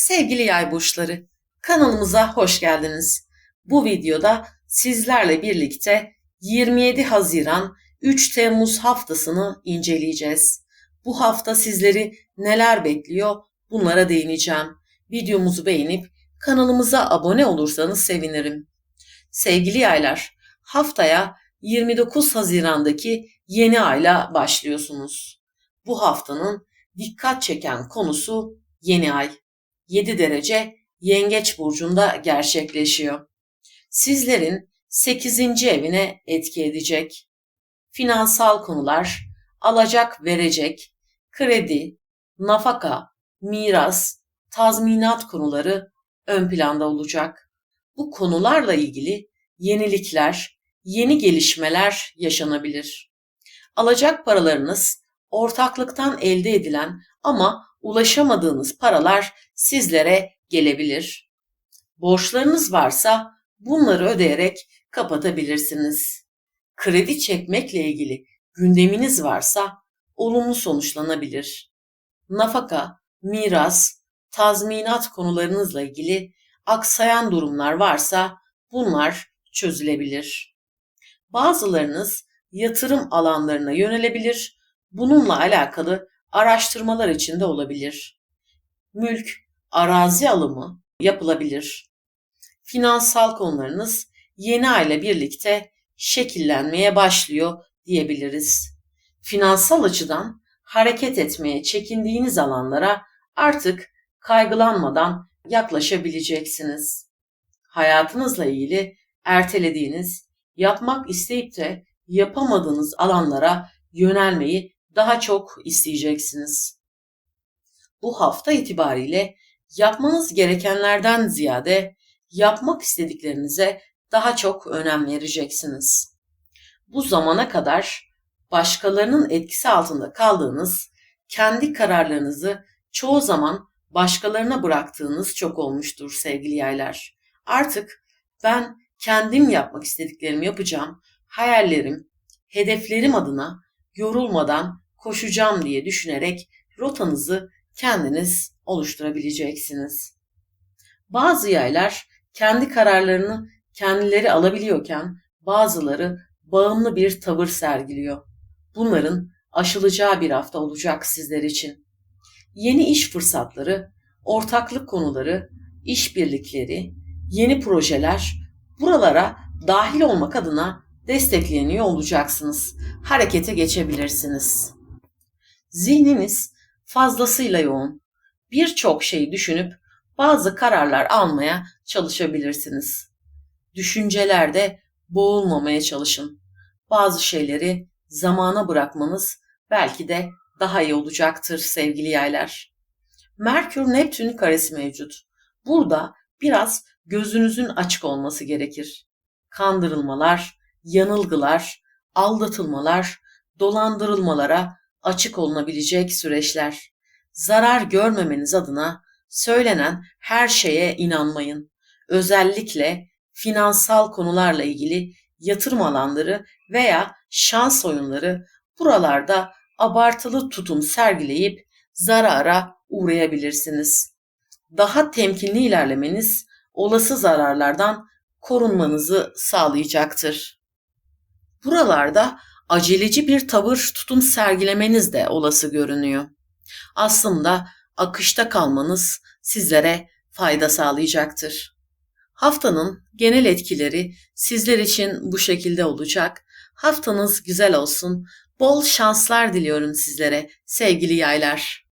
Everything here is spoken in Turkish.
Sevgili yay burçları, kanalımıza hoş geldiniz. Bu videoda sizlerle birlikte 27 Haziran 3 Temmuz haftasını inceleyeceğiz. Bu hafta sizleri neler bekliyor bunlara değineceğim. Videomuzu beğenip kanalımıza abone olursanız sevinirim. Sevgili yaylar, haftaya 29 Haziran'daki yeni ayla başlıyorsunuz. Bu haftanın dikkat çeken konusu yeni ay. 7 derece Yengeç burcunda gerçekleşiyor. Sizlerin 8. evine etki edecek. Finansal konular, alacak verecek, kredi, nafaka, miras, tazminat konuları ön planda olacak. Bu konularla ilgili yenilikler, yeni gelişmeler yaşanabilir. Alacak paralarınız ortaklıktan elde edilen ama ulaşamadığınız paralar sizlere gelebilir. Borçlarınız varsa bunları ödeyerek kapatabilirsiniz. Kredi çekmekle ilgili gündeminiz varsa olumlu sonuçlanabilir. Nafaka, miras, tazminat konularınızla ilgili aksayan durumlar varsa bunlar çözülebilir. Bazılarınız yatırım alanlarına yönelebilir. Bununla alakalı araştırmalar içinde olabilir. Mülk, arazi alımı yapılabilir. Finansal konularınız yeni ayla birlikte şekillenmeye başlıyor diyebiliriz. Finansal açıdan hareket etmeye çekindiğiniz alanlara artık kaygılanmadan yaklaşabileceksiniz. Hayatınızla ilgili ertelediğiniz, yapmak isteyip de yapamadığınız alanlara yönelmeyi daha çok isteyeceksiniz. Bu hafta itibariyle yapmanız gerekenlerden ziyade yapmak istediklerinize daha çok önem vereceksiniz. Bu zamana kadar başkalarının etkisi altında kaldığınız, kendi kararlarınızı çoğu zaman başkalarına bıraktığınız çok olmuştur sevgili yaylar. Artık ben kendim yapmak istediklerimi yapacağım, hayallerim, hedeflerim adına yorulmadan koşacağım diye düşünerek rotanızı kendiniz oluşturabileceksiniz. Bazı yaylar kendi kararlarını kendileri alabiliyorken bazıları bağımlı bir tavır sergiliyor. Bunların aşılacağı bir hafta olacak sizler için. Yeni iş fırsatları, ortaklık konuları, işbirlikleri, yeni projeler buralara dahil olmak adına destekleniyor olacaksınız. Harekete geçebilirsiniz. Zihniniz fazlasıyla yoğun. Birçok şeyi düşünüp bazı kararlar almaya çalışabilirsiniz. Düşüncelerde boğulmamaya çalışın. Bazı şeyleri zamana bırakmanız belki de daha iyi olacaktır sevgili yaylar. Merkür Neptün karesi mevcut. Burada biraz gözünüzün açık olması gerekir. Kandırılmalar, yanılgılar, aldatılmalar, dolandırılmalara açık olunabilecek süreçler. Zarar görmemeniz adına söylenen her şeye inanmayın. Özellikle finansal konularla ilgili yatırım alanları veya şans oyunları buralarda abartılı tutum sergileyip zarara uğrayabilirsiniz. Daha temkinli ilerlemeniz olası zararlardan korunmanızı sağlayacaktır. Buralarda aceleci bir tavır tutum sergilemeniz de olası görünüyor. Aslında akışta kalmanız sizlere fayda sağlayacaktır. Haftanın genel etkileri sizler için bu şekilde olacak. Haftanız güzel olsun. Bol şanslar diliyorum sizlere sevgili yaylar.